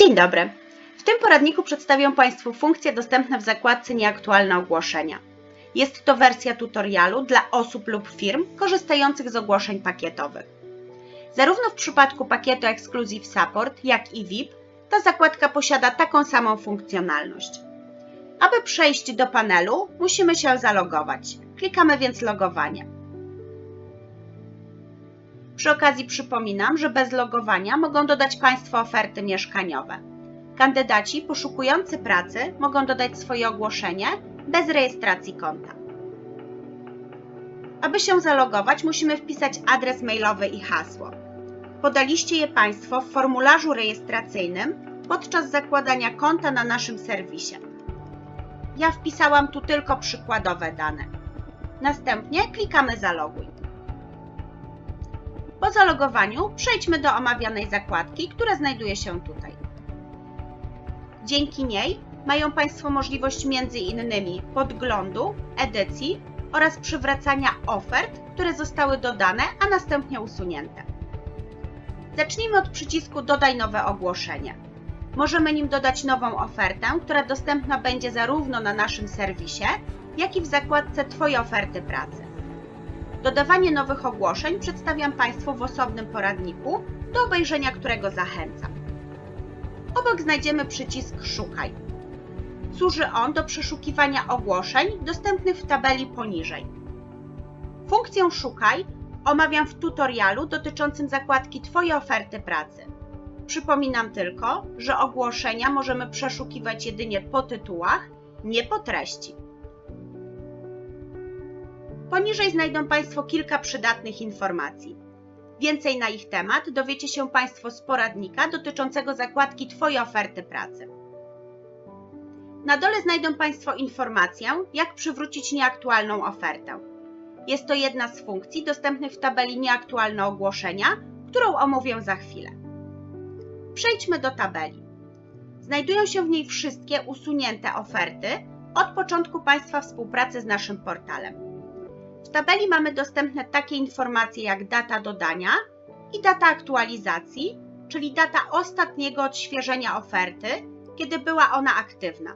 Dzień dobry. W tym poradniku przedstawię Państwu funkcje dostępne w zakładce Nieaktualne ogłoszenia. Jest to wersja tutorialu dla osób lub firm korzystających z ogłoszeń pakietowych. Zarówno w przypadku pakietu Exclusive Support, jak i VIP, ta zakładka posiada taką samą funkcjonalność. Aby przejść do panelu, musimy się zalogować. Klikamy więc logowanie. Przy okazji przypominam, że bez logowania mogą dodać Państwo oferty mieszkaniowe. Kandydaci poszukujący pracy mogą dodać swoje ogłoszenie bez rejestracji konta. Aby się zalogować, musimy wpisać adres mailowy i hasło. Podaliście je Państwo w formularzu rejestracyjnym podczas zakładania konta na naszym serwisie. Ja wpisałam tu tylko przykładowe dane. Następnie klikamy Zaloguj. Po zalogowaniu przejdźmy do omawianej zakładki, która znajduje się tutaj. Dzięki niej mają Państwo możliwość innymi podglądu, edycji oraz przywracania ofert, które zostały dodane, a następnie usunięte. Zacznijmy od przycisku Dodaj nowe ogłoszenie. Możemy nim dodać nową ofertę, która dostępna będzie zarówno na naszym serwisie, jak i w zakładce Twoje oferty pracy. Dodawanie nowych ogłoszeń przedstawiam Państwu w osobnym poradniku, do obejrzenia którego zachęcam. Obok znajdziemy przycisk Szukaj. Służy on do przeszukiwania ogłoszeń dostępnych w tabeli poniżej. Funkcję Szukaj omawiam w tutorialu dotyczącym zakładki Twoje oferty pracy. Przypominam tylko, że ogłoszenia możemy przeszukiwać jedynie po tytułach, nie po treści. Poniżej znajdą Państwo kilka przydatnych informacji. Więcej na ich temat dowiecie się Państwo z poradnika dotyczącego zakładki Twoje oferty pracy. Na dole znajdą Państwo informację, jak przywrócić nieaktualną ofertę. Jest to jedna z funkcji dostępnych w tabeli Nieaktualne ogłoszenia, którą omówię za chwilę. Przejdźmy do tabeli. Znajdują się w niej wszystkie usunięte oferty od początku Państwa współpracy z naszym portalem. W tabeli mamy dostępne takie informacje jak data dodania i data aktualizacji, czyli data ostatniego odświeżenia oferty, kiedy była ona aktywna.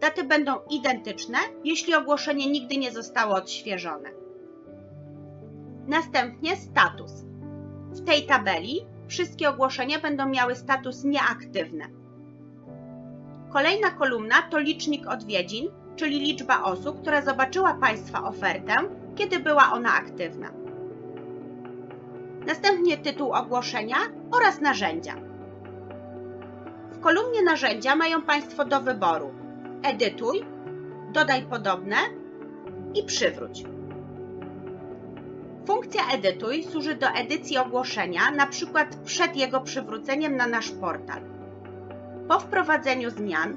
Daty będą identyczne, jeśli ogłoszenie nigdy nie zostało odświeżone. Następnie status. W tej tabeli wszystkie ogłoszenia będą miały status nieaktywne. Kolejna kolumna to licznik odwiedzin, czyli liczba osób, która zobaczyła Państwa ofertę, kiedy była ona aktywna. Następnie tytuł ogłoszenia oraz narzędzia. W kolumnie narzędzia mają Państwo do wyboru Edytuj, Dodaj podobne i Przywróć. Funkcja Edytuj służy do edycji ogłoszenia, np. przed jego przywróceniem na nasz portal. Po wprowadzeniu zmian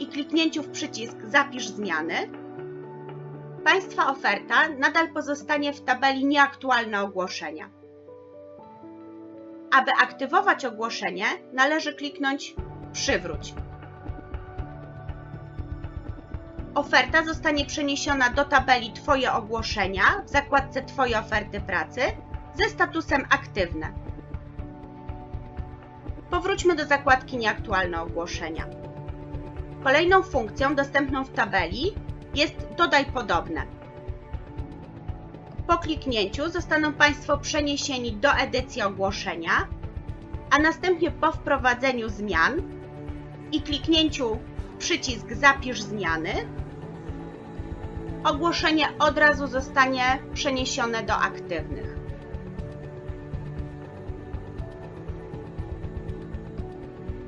i kliknięciu w przycisk Zapisz zmiany, Państwa oferta nadal pozostanie w tabeli Nieaktualne ogłoszenia. Aby aktywować ogłoszenie, należy kliknąć Przywróć. Oferta zostanie przeniesiona do tabeli Twoje ogłoszenia w zakładce Twoje oferty pracy ze statusem aktywne. Powróćmy do zakładki Nieaktualne ogłoszenia. Kolejną funkcją dostępną w tabeli jest Dodaj podobne. Po kliknięciu zostaną Państwo przeniesieni do edycji ogłoszenia, a następnie po wprowadzeniu zmian i kliknięciu przycisk Zapisz zmiany, ogłoszenie od razu zostanie przeniesione do aktywnych.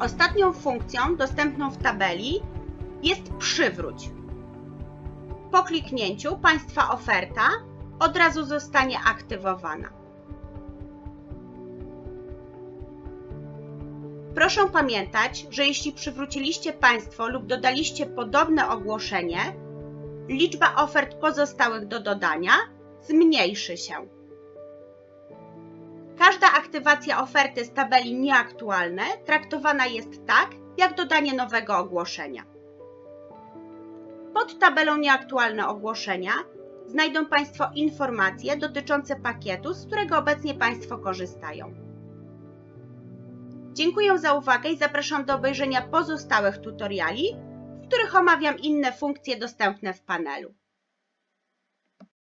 Ostatnią funkcją dostępną w tabeli jest Przywróć. Po kliknięciu Państwa oferta od razu zostanie aktywowana. Proszę pamiętać, że jeśli przywróciliście Państwo lub dodaliście podobne ogłoszenie, liczba ofert pozostałych do dodania zmniejszy się. Każda aktywacja oferty z tabeli nieaktualne traktowana jest tak, jak dodanie nowego ogłoszenia. Pod tabelą Nieaktualne ogłoszenia znajdą Państwo informacje dotyczące pakietu, z którego obecnie Państwo korzystają. Dziękuję za uwagę i zapraszam do obejrzenia pozostałych tutoriali, w których omawiam inne funkcje dostępne w panelu.